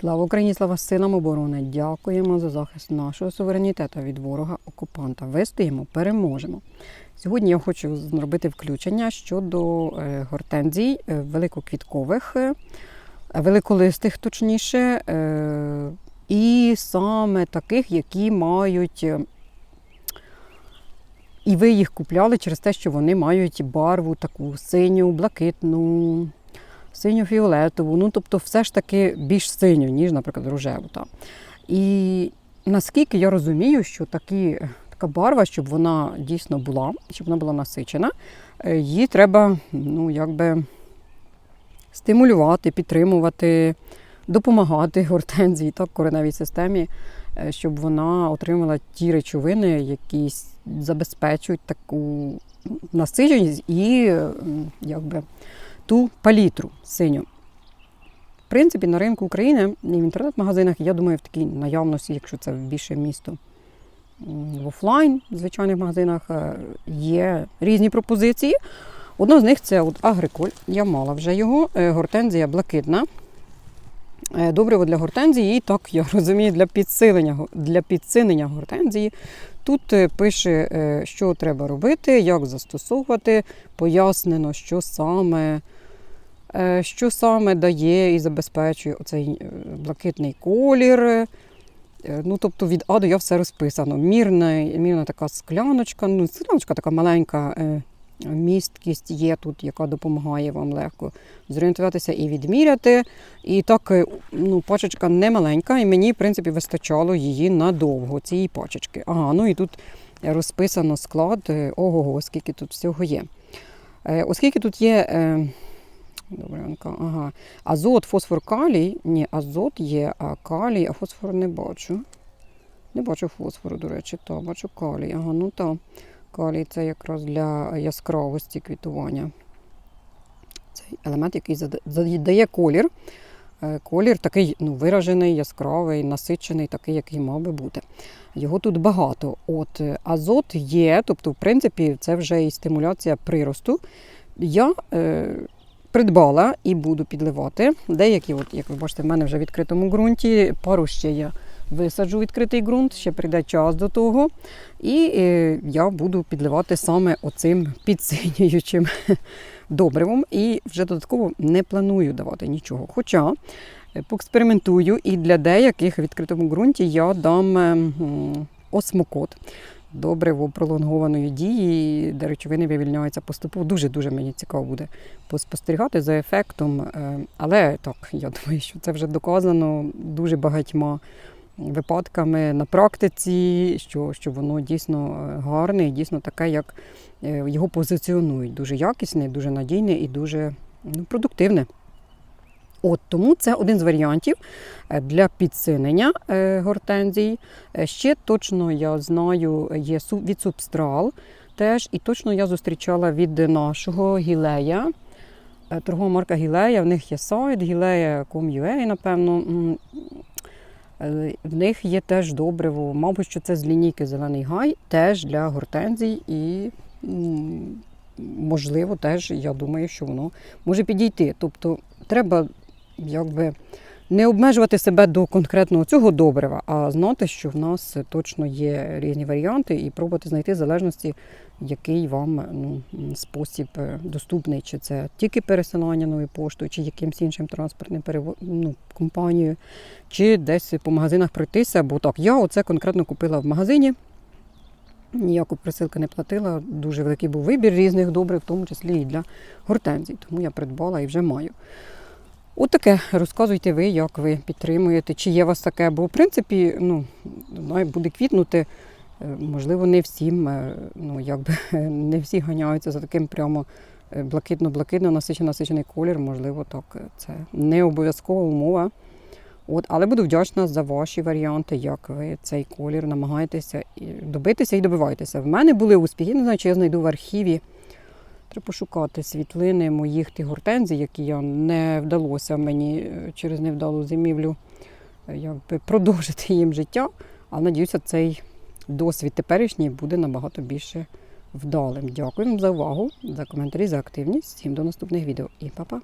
Слава Україні, слава силам оборони! Дякуємо за захист нашого суверенітету від ворога-окупанта. Вистоїмо, переможемо. Сьогодні я хочу зробити включення щодо е, гортензій е, великоквіткових, е, великолистих, точніше, і саме таких, які мають. І ви їх купляли через те, що вони мають барву таку синю, блакитну, синьо-фіолетову, ну тобто все ж таки більш синю, ніж, наприклад, рожеву. Та. І наскільки я розумію, що такі, така барва, щоб вона дійсно була, щоб вона була насичена, е, її треба ну, якби стимулювати, підтримувати, допомагати гортензії, так, кореневій системі, е, щоб вона отримала ті речовини, які забезпечують таку насиченість і якби, ту палітру синю. В принципі, на ринку України і в інтернет-магазинах, я думаю, в такій наявності, якщо це більше місто, в офлайн, в звичайних магазинах, е, є різні пропозиції. Одна з них це от агриколь. Я мала вже його. е, Гортензія блакитна. Е, Добриво для гортензії, і так я розумію, для підсилення, для підсилення гортензії. Тут е, пише, е, що треба робити, як застосовувати, пояснено, що саме, що саме дає і забезпечує оцей е, блакитний колір. Ну, тобто від А до Я все розписано. Мірна, мірна така скляночка, ну, скляночка така маленька, місткість є тут, яка допомагає вам легко зорієнтуватися і відміряти. І так, е, ну, пачечка не маленька, і мені, в принципі, вистачало її надовго, цієї пачечки. Ага, ну і тут розписано склад, е, ого, скільки тут всього є. Е, Оскільки тут є. Добренько, ага. Азот, фосфор, калій. Ні, азот є, а калій, а фосфор не бачу. Не бачу фосфору, до речі, та бачу калій. Ага, ну та. Калій це якраз для яскравості квітування. Цей елемент, який задає колір. Е, Колір такий ну, виражений, яскравий, насичений, такий, який мав би бути. Його тут багато. От е, азот є, тобто, в принципі, це вже і стимуляція приросту. Я е, придбала і буду підливати. Деякі, от, як ви бачите, в мене вже в відкритому ґрунті, пару ще я висаджу відкритий ґрунт, ще прийде час до того. І е, я буду підливати саме оцим підсинюючим добривом. І вже додатково не планую давати нічого. Хоча е, поекспериментую і для деяких в відкритому ґрунті я дам е, осмокот. Добриво пролонгованої дії, де речовини вивільняються поступово. Дуже-дуже мені цікаво буде поспостерігати за ефектом. Але так, я думаю, що це вже доказано дуже багатьма випадками на практиці, що, що воно дійсно е, гарне і дійсно таке, як е, його позиціонують. Дуже якісне, дуже надійне і дуже ну, продуктивне. От тому це один з варіантів е, для підсинення гортензій. Ще точно я знаю, є від субстрал теж, і точно я зустрічала від нашого гілея. Торгова марка Гілея, в них є сайт, гілея.com.ua, напевно. Е, В них є теж добриво, мабуть, що це з лінійки Зелений гай, теж для гортензій і можливо, теж я думаю, що воно може підійти. Тобто треба якби не обмежувати себе до конкретного цього добрива, а знати, що в нас точно є різні варіанти, і пробувати знайти в залежності, який вам ну, спосіб е, доступний, чи це тільки пересилання новою поштою, чи якимсь іншим транспортним перево... ну, компанією, чи десь по магазинах пройтися. Бо так, я оце конкретно купила в магазині. Ніяку присилки не платила, дуже великий був вибір різних добрив, в тому числі і для гортензій. Тому я придбала і вже маю. Таке розказуйте ви, як ви підтримуєте, чи є у вас таке, бо в принципі ну, буде квітнути. е, Можливо, не всім, е, ну якби не всі ганяються за таким прямо е, блакитно-блакитно насичений насичений колір. Можливо, так це не обов'язкова умова. От, але буду вдячна за ваші варіанти, як ви цей колір намагаєтеся добитися і добиваєтеся. В мене були успіхи, не знаю, чи я знайду в архіві. Треба пошукати світлини моїх тих гортензій, які я не вдалося мені е, через невдалу зимівлю е, якби продовжити їм життя. Але надіюся, цей досвід теперішній буде набагато більше вдалим. Дякую вам за увагу, за коментарі, за активність. Всім до наступних відео і па-па!